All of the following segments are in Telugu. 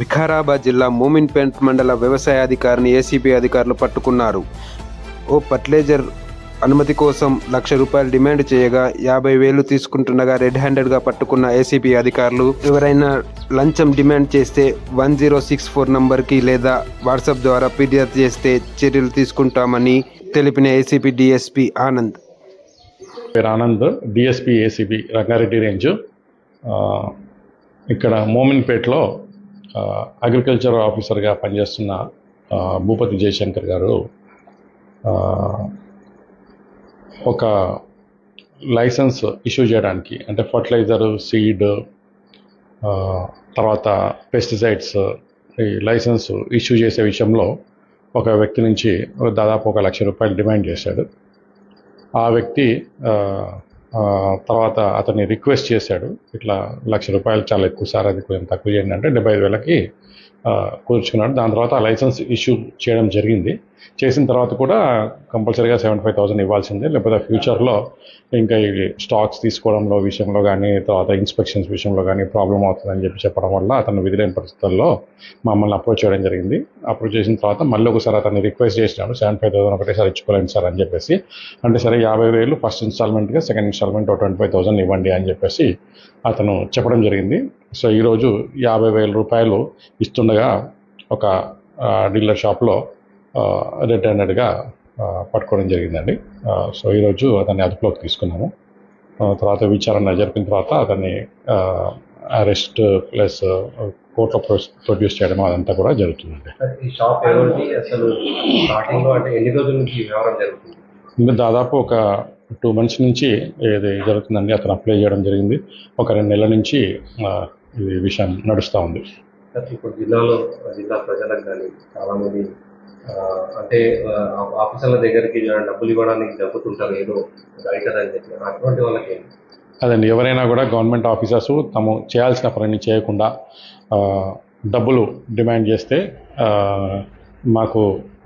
వికారాబాద్ జిల్లా మోమిన్పేట్ మండల వ్యవసాయ అధికారిని ఏసీబీ అధికారులు పట్టుకున్నారు. ఓ ఫర్టిలైజర్ అనుమతి కోసం లక్ష రూపాయలు డిమాండ్ చేయగా యాభై వేలు తీసుకుంటుండగా రెడ్ హ్యాండెడ్గా పట్టుకున్న ఏసీబీ అధికారులు ఎవరైనా లంచం డిమాండ్ చేస్తే వన్ జీరో సిక్స్ ఫోర్ నంబర్కి లేదా వాట్సాప్ ద్వారా ఫిర్యాదు చేస్తే చర్యలు తీసుకుంటామని తెలిపిన ఏసీబీ డిఎస్పీ ఆనంద్. పేరు Anand DSP ACB Rangareddy range. ఇక్కడ మోమిన్పేట్లో అగ్రికల్చర్ ఆఫీసర్గా పనిచేస్తున్న భూపతి జయశంకర్ గారు ఒక లైసెన్స్ ఇష్యూ చేయడానికి అంటే ఫర్టిలైజర్ సీడ్ తర్వాత పెస్టిసైడ్స్ ఈ లైసెన్స్ ఇష్యూ చేసే విషయంలో ఒక వ్యక్తి నుంచి దాదాపు ఒక లక్ష రూపాయలు డిమాండ్ చేశాడు. ఆ వ్యక్తి తర్వాత అతన్ని రిక్వెస్ట్ చేశాడు. ఇట్లా లక్ష రూపాయలు చాలా ఎక్కువ సార్ అది కొంచెం తక్కువ చేయండి అంటే డెబ్బై ఐదు వేలకి ఆ, కూర్చున్నాడు. దాని తర్వాత ఆ లైసెన్స్ ఇష్యూ చేయడం జరిగింది. చేసిన తర్వాత కూడా కంపల్సరీగా సెవెంటీ ఫైవ్ థౌసండ్ ఇవ్వాల్సిందే. లేకపోతే ఫ్యూచర్లో ఇంకా ఈ స్టాక్స్ తీసుకోవడంలో విషయంలో కానీ తర్వాత ఇన్స్పెక్షన్స్ విషయంలో కానీ ప్రాబ్లం అవుతుందని చెప్పి చెప్పడం వల్ల అతను విధిలేని పరిస్థితుల్లో మమ్మల్ని అప్రోచ్ చేయడం జరిగింది. అప్రోచ్ చేసిన తర్వాత మళ్ళీ ఒకసారి అతన్ని రిక్వెస్ట్ చేసినాడు. సెవెంటీ ఫైవ్ థౌసండ్ ఒకటేసారి ఇచ్చుకోలేండి సార్ అని చెప్పేసి. అంటే సరే యాభై వేలు first ఇన్స్టాల్మెంట్గా second installment twenty five thousand ఇవ్వండి అని చెప్పేసి అతను చెప్పడం జరిగింది. సో ఈరోజు యాభై వేల రూపాయలు ఇస్తుండగా ఒక డీలర్ షాప్లో రెడ్ హ్యాండెడ్గా పట్టుకోవడం జరిగిందండి. సో ఈరోజు అతన్ని అదుపులోకి తీసుకున్నాము. తర్వాత విచారణ జరిపిన తర్వాత అతన్ని అరెస్ట్ ప్లస్ కోర్టులో ప్రొ- ప్రొడ్యూస్ చేయడం అదంతా కూడా జరుగుతుందండి. సార్, ఈ షాప్ ఎవరిది అసలు స్టార్టింగ్లో అంటే ఎన్ని రోజుల నుంచి ఈ వ్యవహారం జరుగుతుంది? ఇంకా దాదాపు ఒక టూ మంత్స్ నుంచి ఇది జరుగుతుందండి అతను అప్లై చేయడం జరిగింది. ఒక రెండు నెలల నుంచి ఈ విషయం నడుస్తూ ఉంది. ఇప్పుడు జిల్లాలో జిల్లా ప్రజలకు కానీ చాలా మంది ఆ, అంటే ఆఫీసర్ల దగ్గరికి డబ్బులు ఇవ్వడానికి జరుపుతుంటారు ఏదో అవుతుందని చెప్పి. అటువంటి వాళ్ళకి? అదండి ఎవరైనా కూడా గవర్నమెంట్ ఆఫీసర్స్ తాము చేయాల్సిన పనిని చేయకుండా డబ్బులు డిమాండ్ చేస్తే మాకు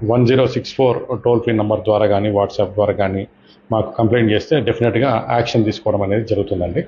one zero six four toll free number ద్వారా కానీ వాట్సాప్ ద్వారా కానీ మాకు కంప్లైంట్ చేస్తే డెఫినెట్గా యాక్షన్ తీసుకోవడం అనేది జరుగుతుందండి.